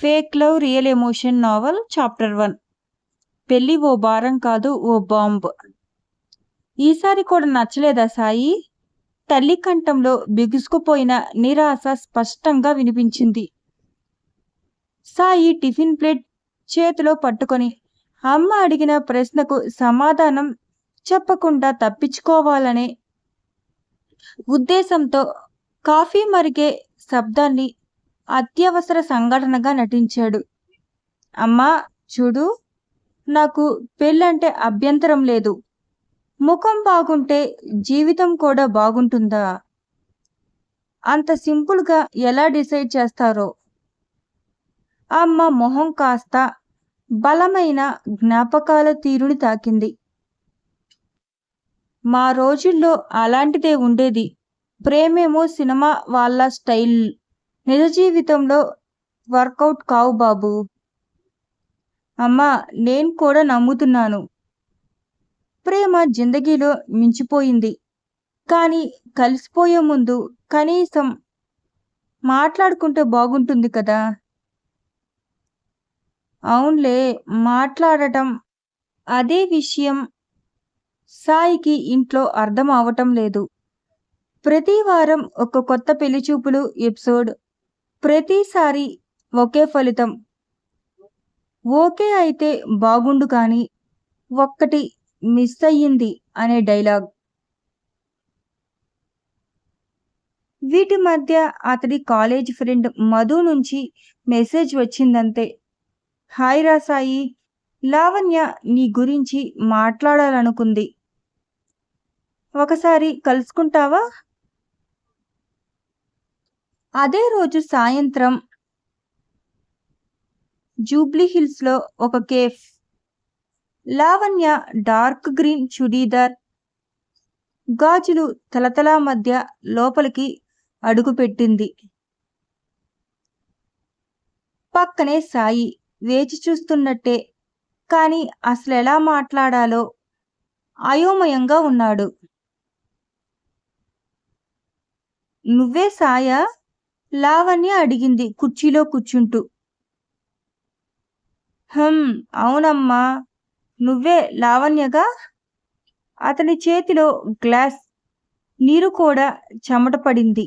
Fake love real emotion novel chapter one. పెళ్ళి ఓ భారం కాదు ఓ బాంబ్. ఈసారి కూడా నచ్చలేదా సాయి? తల్లి కంఠంలో బిగుసుకుపోయిన నిరాశ స్పష్టంగా వినిపించింది. సాయి టిఫిన్ ప్లేట్ చేతిలో పట్టుకొని అమ్మ అడిగిన ప్రశ్నకు సమాధానం చెప్పకుండా తప్పించుకోవాలనే ఉద్దేశంతో కాఫీ మరిగే శబ్దాన్ని అత్యవసర సంఘటనగా నటించాడు. అమ్మా చూడు నాకు పెళ్ళంటే అభ్యంతరం లేదు. ముఖం బాగుంటే జీవితం కూడా బాగుంటుందా? అంత సింపుల్గా ఎలా డిసైడ్ చేస్తారో? అమ్మ మొహం కాస్త బలమైన జ్ఞాపకాల తీరుని తాకింది. మా రోజుల్లో అలాంటిదే ఉండేది. ప్రేమేమో సినిమా వాళ్ళ స్టైల్. నిజ జీవితంలో వర్కౌట్ కావు బాబు. అమ్మా నేను కూడా నమ్ముతున్నాను. ప్రేమ జిందగీలో మించిపోయింది. కానీ కలిసిపోయే ముందు కనీసం మాట్లాడుకుంటే బాగుంటుంది కదా. అవునులే మాట్లాడటం అదే విషయం సాయికి ఇంట్లో అర్థం అవటం లేదు. ప్రతి వారం ఒక కొత్త పెళ్ళి చూపులు ఎపిసోడ్ ప్రతిసారి ఒకే ఫలితం. ఓకే అయితే బాగుండు కానీ ఒక్కటి మిస్ అయ్యింది అనే డైలాగ్. వీటి మధ్య అతడి కాలేజ్ ఫ్రెండ్ మధు నుంచి మెసేజ్ వచ్చిందంతే. హాయ్ రాసాయి లావణ్య నీ గురించి మాట్లాడాలనుకుంది. ఒకసారి కలుసుకుంటావా? అదే రోజు సాయంత్రం జూబ్లీ హిల్స్లో ఒక cafe. Lavanya dark green churidar గాజులు తలతలా మధ్య లోపలికి అడుగుపెట్టింది పక్కనే సాయి వేచి చూస్తున్నట్టే కానీ అసలు ఎలా మాట్లాడాలో అయోమయంగా ఉన్నాడు. నువ్వే సాయా? లావణ్య అడిగింది కుర్చీలో కూర్చుంటూ. హం అవునమ్మా. నువ్వే లావణ్యగా? అతని చేతిలో గ్లాస్ నీరు కూడా చెమట పడింది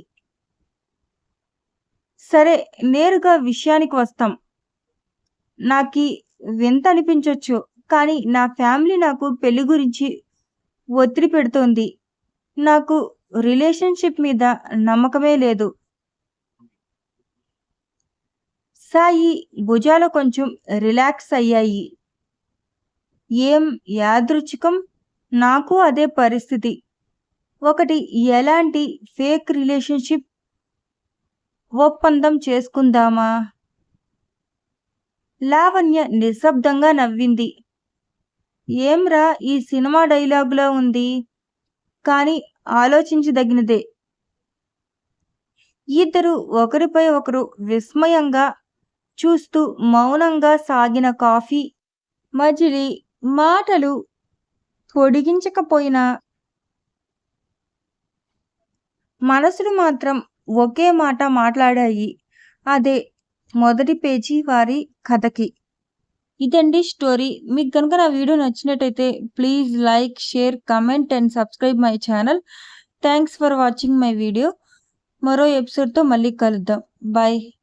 సరే నేరుగా విషయానికి వస్తాం. నాకు వింత అనిపించవచ్చు కానీ నా ఫ్యామిలీ నాకు పెళ్ళి గురించి ఒత్తిడి పెడుతోంది. నాకు రిలేషన్షిప్ మీద నమ్మకమే లేదు. సాయి భుజాలు కొంచెం రిలాక్స్ అయ్యాయి. ఏం యాదృచ్ఛికం? నాకు అదే పరిస్థితి. ఒకటి ఎలాంటి ఫేక్ రిలేషన్షిప్ ఒప్పందం చేసుకుందామా? లావణ్య నిశ్శబ్దంగా నవ్వింది. ఏంరా ఈ సినిమా డైలాగులో ఉంది? కానీ ఆలోచించదగినదే. ఇద్దరు ఒకరిపై ఒకరు విస్మయంగా చూస్తూ మౌనంగా సాగిన కాఫీ మజిలి మాటలు పొడిగించకపోయినా మనసులు మాత్రం ఒకే మాట మాట్లాడాయి. అదే మొదటి పేజీ వారి కథకి. ఇదండి స్టోరీ. మీకు కనుక నా వీడియో నచ్చినట్టయితే please like share comment and subscribe my channel. Thanks for watching my video. మరో ఎపిసోడ్తో మళ్ళీ కలుద్దాం. బాయ్.